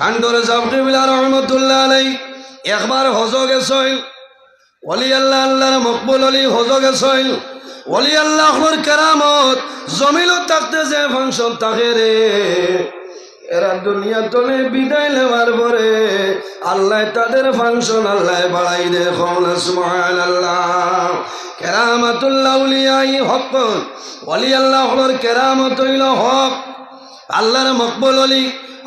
ঠান্ডর জাবকিবিলা রহমতুল্লাহ আলাই, একবার হজ গেছইল। অলি আল্লাহ আল্লাহর মকবুল অলি হজ গেছইল। অলি আল্লাহর কেরামত জমিল থাকতে যে ফাংশন থাকে রে। এরা দুনিয়া তলে বিদায় নেওয়ার পরে আল্লাহ তাদের ফাংশন আল্লাহ বাড়াই দে সুবহান আল্লাহ কেরামতুল্লাহ উলিয়াই হক। অলি আল্লাহর কেরামত হক। আল্লাহর মকবুল অলি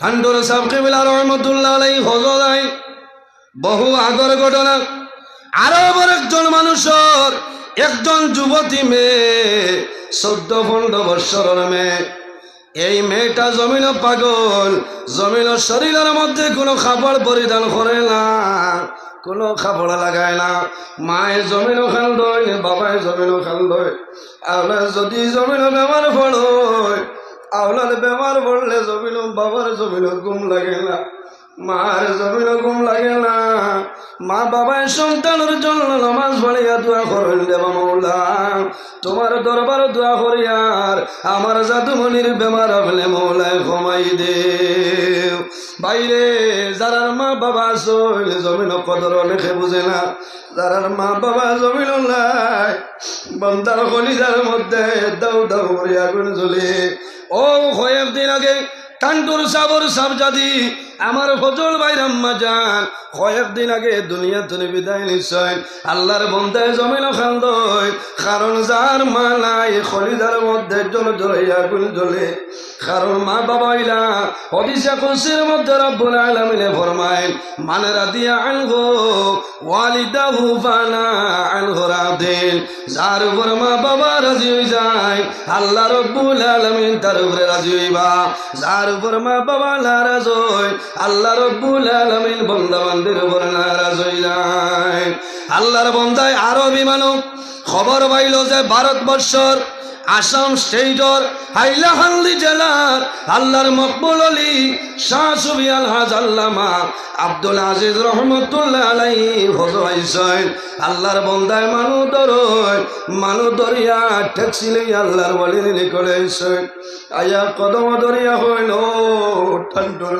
ঠান্ডুর সাহেব কেবিলা রহমতুল্লাহ আলাই বহু আগর ঘটনা। আরও আবার একজন মানুষের একজন যুবতী মেয়ে চোদ্দ পনেরো বৎসরের মেয়ে এই মেয়েটা জমিন পাগল, জমিন শরীরের মধ্যে কোনো খাবার পরিধান করে না, কোনো খাবার লাগায় না। মায়ের জমিনও খাল দয় বাবায় জমিনও খাল দয় আপনার যদি জমিন বেমার পড়য় আওলার বেমার পড়লে জমিল বাবার জমিল ঘুম লাগে না মার জমিল ঘুম লাগে না। মা বাবায় সন্তানের জন্য নামাজ পড়িয়া দোয়া করেন দেবা মৌলা তোমার দরবার দোয়া করিয়ার আমার জাদুমনির বেমার হলে মৌলায় কমাই দে। বাইরে যারার মা বাবা চল জমিন কদর লেখে বুঝে না। যারার মা বাবা জমিন নাই, বন্দার কলিজার মধ্যে দাউ দাউ করিয়া আগুন জ্বলে। ও কয়েকদিন আগে টান্টুর সাবর সাবজাদি আমার ফজল ভাই রাম্মা যান। কয়েকদিন আগে দুনিয়া তুমি বিদায় নিশ্চয় আল্লাহর বন্ধায় জমিন খান্দ কারণ যার মা নাই, খলিদার মধ্যে জল জলে আগুন জ্বলে কারণ মা বাবা ইলা হদিসা খুশির মধ্যে রব্বুল আলামিনে ফরমায় মানেরা দিয়া আনগো ওয়ালিদাহু ফানা আনগো রাদিন। যার উপর মা বাবা রাজি হয়ে যায়, আল্লাহ রব্বুল আলামিন তার উপরে রাজি হইবা। যার উপর মা বাবা নারাজ হয়, আল্লাহ রব্বুল আলামিন বন্দা বান্দির উপর নারাজ হয়ে যায়। আল্লাহর বন্দায় আরও বিমানও খবর পাইল যে ভারতবর্ষর আসাম স্টেটর হাইলাহান্দি জেলার আল্লাহর মকবুল আলী শাহ সুবিয়াল হাজ আল্লামা আব্দুল আজিজ রহমতুল্লাহ আলাই হজাইছেন আল্লাহর বন্দায় মানু দরয় মানু দরিয়া, ট্যাক্সি লই আল্লাহর বলি নিকলে আয়া কদম দরিয়া হইল ঠান্ডুর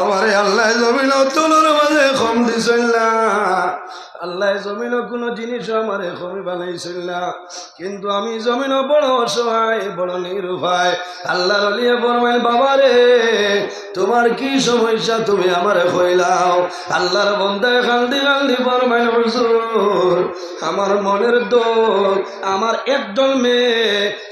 আমারে আল্লাহ জমিন তোলর মাঝে কম দিছিল না। আল্লাহ জমিন কোনো জিনিস আমার কমি বানাইছিল না। কিন্তু আমি জমিন বড় অসহায়, বড় নিরুপায়। আল্লাহ রলিয়ে বাবা রে তোমার কি সমস্যা? তুমি আমারে কইলাও আল্লাহর বন্দায় কান্দি কান্দি বরমাইল হুজুর। আমার মনের দোষ আমার একজন মেয়ে,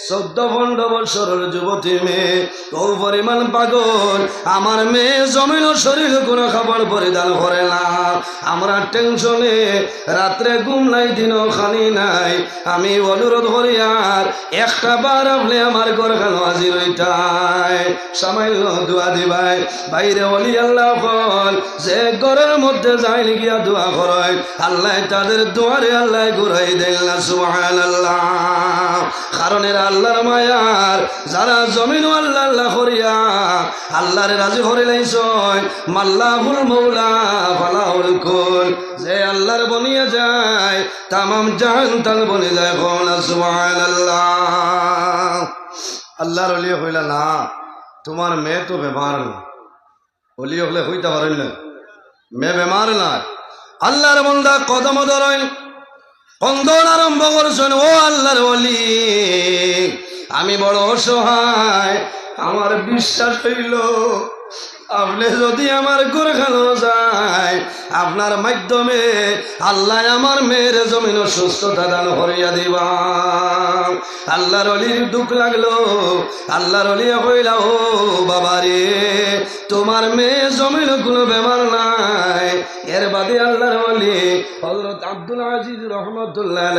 চোদ্দ পনেরো বছরের যুবতী মেয়ে। ও পরিমাণ পাগল। আমার মেয়ে জমিন শরীর কোনো খাবার পরিধান করে না। আমরা টেনশনে, রাত্রে ঘুম নাই, দিনও খানি নাই। আমি অনুরোধ করি আর একটা বার আপনি আমার ঘর খানো আজি রইতাই সামান্য দোয়া দিবাই বাইরে বলি আল্লাহ কল, যে ঘরের মধ্যে যায় গিয়া দোয়া করয়। আল্লাহ তাদের দোয়ারে আল্লাহ ঘুরাই দেন না সুহান আল্লাহ কারণ এরা আল্লাহর মায়ার, যারা জমিন আল্লাহ আল্লাহ করিয়া, আল্লাহর রাজি হরে লাইছয় মাল্লাহুল মৌলা, ফালাহুল কুল। যে আল্লাহর বনিয়ে যায়, তামাম জাহান তাল বনে যায় কওনা, সুবহানাল্লাহ। আল্লাহর ওলি হইলা না। তোমার মেয়ে তো বেমার না। ওলি হলে হইতে পারেন না। মেয়ে বেমার না। আল্লাহর বন্দা কদম ধরেন, কন্দন আরম্ভ করছেন, ও আল্লাহর অলি। আমি বড় অসহায়, আমার বিশ্বাস হইল আপনি যদি আমার ঘর খানো যায়, আপনার মাধ্যমে আল্লাহ আমার মেয়ের জমিন সুস্থতা দান করিয়া দিবা আল্লাহর অলির দুঃখ লাগল, আল্লাহর অলিয়া কইলা, ও বাবা রে তোমার মেয়ে জমিন কোনো বেমার নাই। এর বাদে আল্লাহর ওলি হযরত আব্দুল আজিজ রহমতুল্লাহ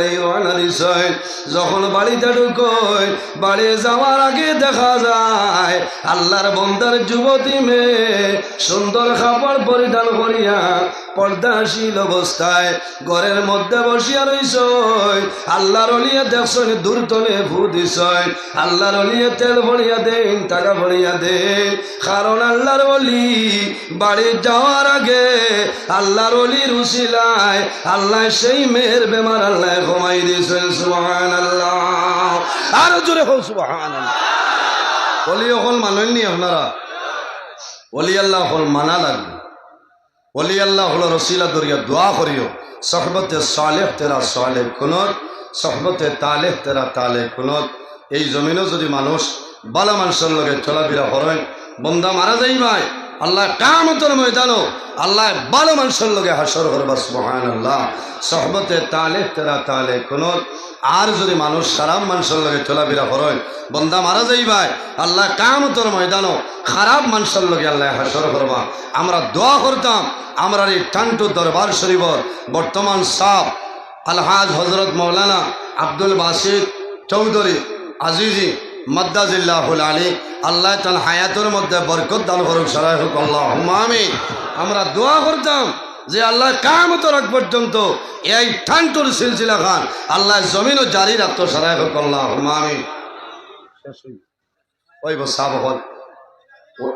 যখন বাড়িতে ঢুকোয়, বাড়ি যাওয়ার আগে দেখা যায়, আল্লাহর বন্দার যুবতী মেয়ে সুন্দর খাবার পরিধান করিয়া পর্দাশীল অবস্থায়, ঘরের মধ্যে বসিয়া রইছ আল্লাহর অলিয়ে দেখছই, দূর তলে ভূ আল্লাহর অলিয়ে তেল ভরিয়া দেন, টাকা ভরিয়া দেন। কারণ আল্লাহর অলি বাড়ি যাওয়ার আগে আল্লাহর অলির উসিলায় আল্লাহ সেই মেয়ের বেমার আল্লাহ ঘুমাই দিয়েছেন সুবহান আল্লাহ আরও জোরে হোক সুবহান অলি হল মানেননি আপনারা? অলি আল্লাহ হল মানা লাগবে অলি আল্লাহ হলো রসিলা দরিয়া দোয়া করিও। সহবতে সালেহ তেরা সালে খুনত সহবতে তালেহ তেরা তালে খুনত এই জমিনও যদি মানুষ বালা মানুষের লগে চলাফেরা করেন, বন্দা মারা যাই ভাই আল্লাহ কামতর ময়দানও আল্লাহ বালো মানুষের লগে হাসর করবা সুবহান আল্লাহ সহবতে তালে তেরা তালে খুনত আর যদি মানুষ খারাপ মানুষের লগে চলাফেরা করেন, বন্দা মারা যাই ভাই আল্লাহ কাম কামতর ময়দানও খারাপ মানুষের লগে আল্লাহ হাসর করবা আমরা দোয়া করতাম, আমরা এই টান্টু দরবার শরীফর বর্তমান সাহ আলহাজ হজরত মৌলানা আব্দুল বাসিদ চৌধুরী আজিজি মদ্দাজিল্লাহুল আলী, আল্লাহ তাল হায়াতের মধ্যে বরকত দান করুক সরাই হোক আল্লাহ আমি আমরা দোয়া করতাম যে আল্লাহ কামত রাখ পর্যন্ত এই ঠান্টুর সিলসিলা খান, আল্লাহ জমিনও জারি রাখতো সরাই আল্লাহ আমি ওই সাব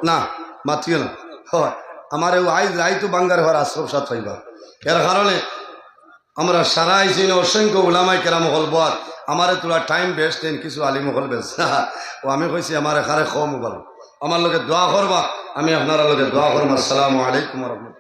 না, মাতিও না। আমার এই আইজ রাইতু বাঙ্গার হওয়ার আশ্রম সাথ হইবা। এর কারণে আমরা সারা আইসি অসংখ্য ওলামাই কেরাম হল বল আমার তোলা টাইম বেস্ট দেন, কিছু আলিম হল বেশ। ও, আমি কইছি, আমার এখানে কম বল। আমার লোকে দোয়া করবা, আমি আপনার লোকে দোয়া করব। আসসালামু আলাইকুম রহমতুল্লাহ।